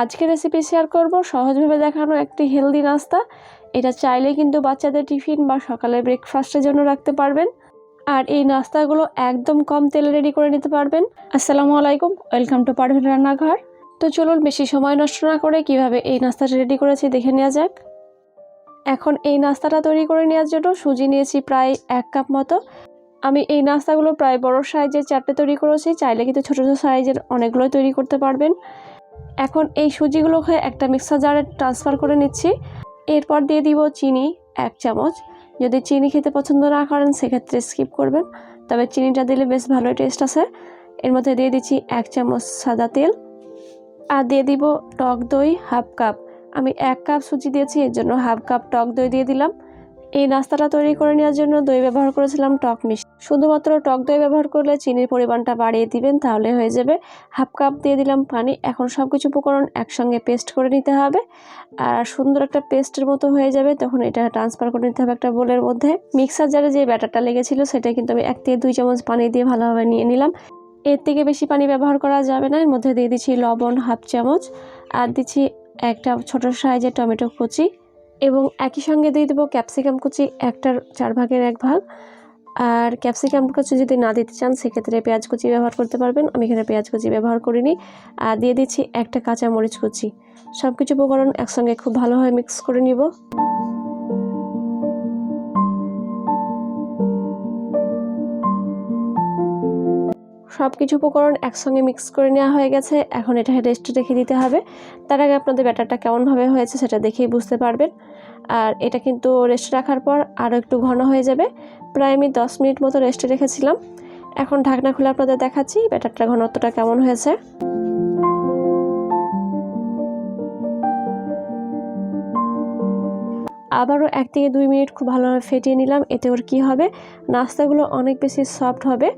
আজকে recipe share করব। সহজভাবে দেখানো একটি হেলদি নাস্তা। এটা চাইলে কিন্তু বাচ্চাদের টিফিন বা সকালে ব্রেকফাস্টের জন্য রাখতে পারবেন। আর এই নাস্তাগুলো একদম কম তেলে রেডি করে নিতে পারবেন। আসসালামু আলাইকুম ওয়েলকাম টু পারভেন রান্নাঘর। তো চলুন বেশি সময় নষ্ট না করে কীভাবে এই নাস্তাটা রেডি করেছি দেখে নেওয়া যাক। এখন এই নাস্তাটা তৈরি করে নেওয়ার জন্য সুজি নিয়েছি প্রায় এক কাপ মতো। আমি এই নাস্তাগুলো প্রায় বড় সাইজের চারটে তৈরি করেছি। চাইলে কিন্তু ছোটো ছোটো সাইজের অনেকগুলোই তৈরি করতে পারবেন। এখন এই সুজিগুলোকে একটা মিক্সার জারে ট্রান্সফার করে নিচ্ছি। এরপর দিয়ে দিব চিনি এক চামচ। যদি চিনি খেতে পছন্দ না করেন, সেক্ষেত্রে স্কিপ করবেন। তবে চিনিটা দিলে বেশ ভালোই টেস্ট আছে। এর মধ্যে দিয়ে দিচ্ছি এক চামচ সাদা তেল। আর দিয়ে দিব টক দই হাফ কাপ। আমি এক কাপ সুজি দিয়েছি, এর জন্য হাফ কাপ টক দই দিয়ে দিলাম। এই নাস্তাটা তৈরি করে নেওয়ার জন্য দই ব্যবহার করেছিলাম টক মিষ্টি। শুধুমাত্র টক দই ব্যবহার করলে চিনির পরিমাণটা বাড়িয়ে দিবেন, তাহলে হয়ে যাবে। হাফ কাপ দিয়ে দিলাম পানি। এখন সব কিছু উপকরণ একসঙ্গে পেস্ট করে নিতে হবে। আর সুন্দর একটা পেস্টের মতো হয়ে যাবে। তখন এটা ট্রান্সফার করে নিতে হবে একটা বোলের মধ্যে। মিক্সার জারে যে ব্যাটারটা লেগেছিল, সেটা কিন্তু আমি এক থেকে দুই চামচ পানি দিয়ে ভালোভাবে নিয়ে নিলাম। এর থেকে বেশি পানি ব্যবহার করা যাবে না। এর মধ্যে দিয়ে দিচ্ছি লবণ হাফ চামচ। আর দিচ্ছি একটা ছোটো সাইজের টমেটো কুচি। এবং একই সঙ্গে দিয়ে দেবো ক্যাপসিকাম কুচি একটার চার ভাগের এক ভাগ। আর ক্যাপসিকাম কুচি যদি না দিতে চান, সেক্ষেত্রে পেঁয়াজ কুচি ব্যবহার করতে পারবেন। আমি এখানে পেঁয়াজ কুচি ব্যবহার করিনি। আর দিয়ে দিচ্ছি একটা কাঁচা মরিচ কুচি। সব কিছু উপকরণ একসঙ্গে খুব ভালোভাবে মিক্স করে নিব। সব কিছু উপকরণ একসঙ্গে মিক্স করে নেওয়া হয়ে গেছে। এখন এটা রেস্টে রেখে দিতে হবে। তার আগে আপনাদের ব্যাটারটা কেমনভাবে হয়েছে সেটা দেখেই বুঝতে পারবেন। আর এটা কিন্তু রেস্টে রাখার পর আরও একটু ঘন হয়ে যাবে। প্রায় আমি দশ মিনিট মতো রেস্টে রেখেছিলাম। এখন ঢাকনা খুলে আপনাদের দেখাচ্ছি ব্যাটারটা ঘনত্বটা কেমন হয়েছে। আবারও এক থেকে দুই মিনিট খুব ভালোভাবে ফেটিয়ে নিলাম, এতে ওর কী হবে? নাস্তাগুলো অনেক বেশি সফট হবে।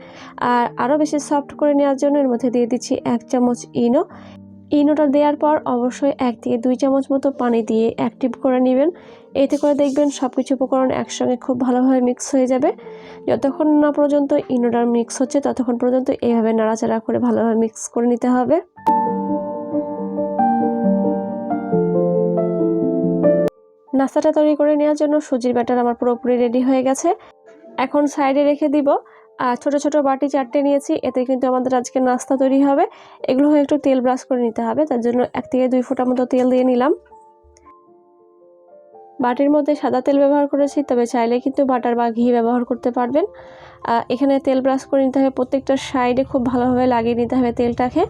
আর আরও বেশি সফট করে নেওয়ার জন্য এর মধ্যে দিয়ে দিচ্ছি এক চামচ ইনো। ইনোটা দেওয়ার পর অবশ্যই এক থেকে দুই চামচ মতো পানি দিয়ে অ্যাক্টিভ করে নেবেন। এতে করে দেখবেন সব কিছু উপকরণ একসঙ্গে খুব ভালোভাবে মিক্স হয়ে যাবে। যতক্ষণ না পর্যন্ত ইনোটার মিক্স হচ্ছে, ততক্ষণ পর্যন্ত এইভাবে নাড়াচাড়া করে ভালোভাবে মিক্স করে নিতে হবে। নাস্তাটা তৈরি করে নেওয়ার জন্য সুজির ব্যাটার আমার পুরোপুরি রেডি হয়ে গেছে। এখন সাইডে রেখে দিব। আর ছোটো ছোটো বাটি চারটে নিয়েছি, এতে কিন্তু আমাদের আজকে নাস্তা তৈরি হবে। এগুলো একটু তেল ব্রাশ করে নিতে হবে, তার জন্য এক থেকে দুই ফোঁটা মতো তেল দিয়ে নিলাম। বাটির মধ্যে সাদা তেল ব্যবহার করেছি, তবে চাইলে কিন্তু বাটার বা ঘি ব্যবহার করতে পারবেন। এখানে তেল ব্রাশ করে নিতে হবে, প্রত্যেকটা সাইডে খুব ভালোভাবে লাগিয়ে নিতে হবে তেলটাকে।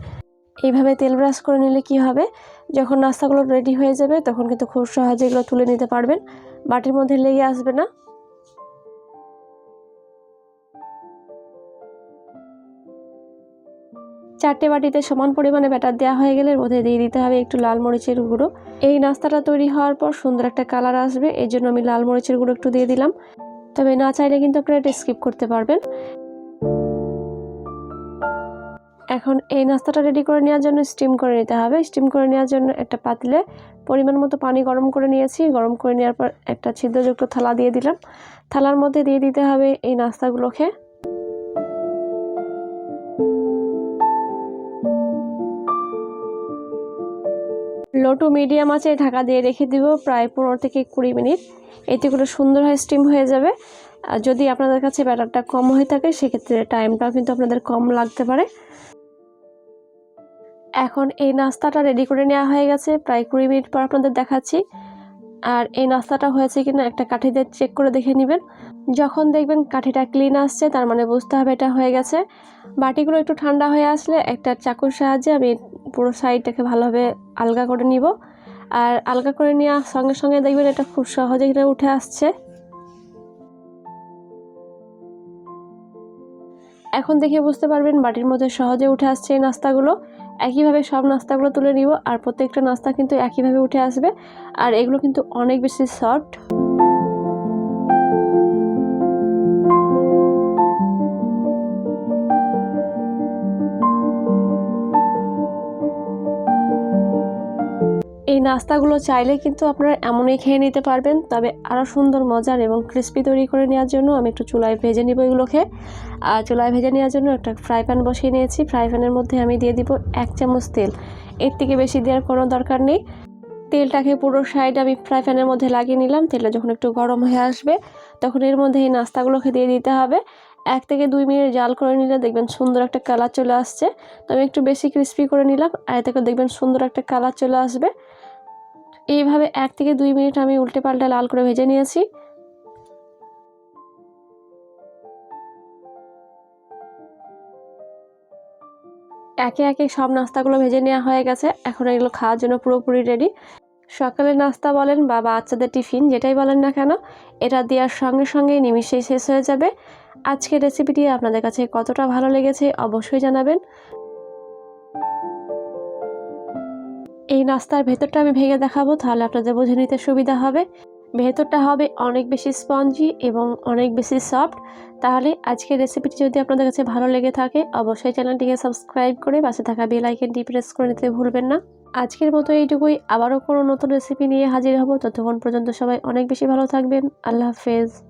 এইভাবে তেল ব্রাশ করে নিলে কি হবে? যখন নাস্তাগুলো রেডি হয়ে যাবে, তখন কিন্তু খুব সহজে এগুলো তুলে নিতে পারবেন। বাটির মধ্যে লেগে আসবে না। চারটে বাটিতে সমান পরিমাণে ব্যাটার দেওয়া হয়ে গেলে মধ্যে দিয়ে দিতে হবে একটু লাল মরিচের গুঁড়ো। এই নাস্তাটা তৈরি হওয়ার পর সুন্দর একটা কালার আসবে। এই জন্য আমি লাল মরিচের গুঁড়ো একটু দিয়ে দিলাম। তবে না চাইলে কিন্তু আপনারা এটা স্কিপ করতে পারবেন। এখন এই নাস্তাটা রেডি করে নেওয়ার জন্য স্টিম করে নিতে হবে। স্টিম করে নেওয়ার জন্য একটা পাতিলে পরিমাণ মতো পানি গরম করে নিয়েছি। গরম করে নেওয়ার পর একটা ছিদ্রযুক্ত থালা দিয়ে দিলাম। থালার মধ্যে দিয়ে দিতে হবে এই নাস্তাগুলোকে। লো টু মিডিয়াম আছে ঢাকা দিয়ে রেখে দিব প্রায় পনেরো থেকে কুড়ি মিনিট। এতে করে সুন্দরভাবে স্টিম হয়ে যাবে। আর যদি আপনাদের কাছে ব্যাটারটা কম হয়ে থাকে, সেক্ষেত্রে টাইমটাও কিন্তু আপনাদের কম লাগতে পারে। এখন এই নাস্তাটা রেডি করে নেওয়া হয়ে গেছে। প্রায় কুড়ি মিনিট পর আপনাদের দেখাচ্ছি। আর এই নাস্তাটা হয়েছে কিনা একটা কাঠিতে চেক করে দেখে নেবেন। যখন দেখবেন কাঠিটা ক্লিন আসছে, তার মানে বুঝতে হবে এটা হয়ে গেছে। বাটিগুলো একটু ঠান্ডা হয়ে আসলে একটা চাকুর সাহায্যে আমি পুরো সাইডটাকে ভালোভাবে আলগা করে নিব। আর আলগা করে নেওয়ার সঙ্গে সঙ্গে দেখবেন এটা খুব সহজে এটা উঠে আসছে। এখন দেখে বুঝতে পারবেন বাটির মধ্যে সহজে উঠে আসছে এই নাস্তাগুলো। একইভাবে সব নাস্তাগুলো তুলে নিব আর প্রত্যেকটা নাস্তা কিন্তু একইভাবে উঠে আসবে। আর এগুলো কিন্তু অনেক বেশি সফট। এই নাস্তাগুলো চাইলে কিন্তু আপনারা এমনই খেয়ে নিতে পারবেন। তবে আরও সুন্দর, মজার এবং ক্রিস্পি তৈরি করে নেওয়ার জন্য আমি একটু চুলায় ভেজে নিব এগুলোকে। আর চুলায় ভেজে নেওয়ার জন্য একটা ফ্রাই প্যান বসিয়ে নিয়েছি। ফ্রাই প্যানের মধ্যে আমি দিয়ে দিব এক চামচ তেল। এর থেকে বেশি দেওয়ার কোনো দরকার নেই। তেলটাকে পুরো সাইড আমি ফ্রাই প্যানের মধ্যে লাগিয়ে নিলাম। তেলটা যখন একটু গরম হয়ে আসবে, তখন এর মধ্যে এই নাস্তাগুলোকে দিয়ে দিতে হবে। এক থেকে দুই মিনিট জাল করে নিলে দেখবেন সুন্দর একটা কালার চলে আসছে। তো আমি একটু বেশি ক্রিস্পি করে নিলাম আর এতে দেখবেন সুন্দর একটা কালার চলে আসবে। এইভাবে এক থেকে দুই মিনিট আমি উল্টে পাল্টে লাল করে ভেজে নিয়েছি। একে একে সব নাস্তাগুলো ভেজে নেওয়া হয়ে গেছে। এখন এগুলো খাওয়ার জন্য পুরোপুরি রেডি সকালের নাস্তা বলেন বা বাচ্চাদের টিফিন, যেটাই বলেন না কেন, এটা দেওয়ার সঙ্গে সঙ্গে নিমিশেই শেষ হয়ে যাবে। আজকের রেসিপিটি আপনাদের কাছে কতটা ভালো লেগেছে অবশ্যই জানাবেন। এই নাস্তার ভেতরটা আমি ভেঙে দেখাবো, তাহলে আপনাদের বুঝে নিতে সুবিধা হবে। ভেতরটা হবে অনেক বেশি স্পঞ্জি এবং অনেক বেশি সফট। তাহলে আজকের রেসিপিটি যদি আপনাদের কাছে ভালো লেগে থাকে, অবশ্যই চ্যানেলটিকে সাবস্ক্রাইব করে পাশে থাকা বেল আইকনটি প্রেস করে নিতে ভুলবেন না। আজকের মতো এইটুকুই, আবারও কোনো নতুন রেসিপি নিয়ে হাজির হব। ততক্ষণ পর্যন্ত সবাই অনেক বেশি ভালো থাকবেন। আল্লাহ হাফেজ।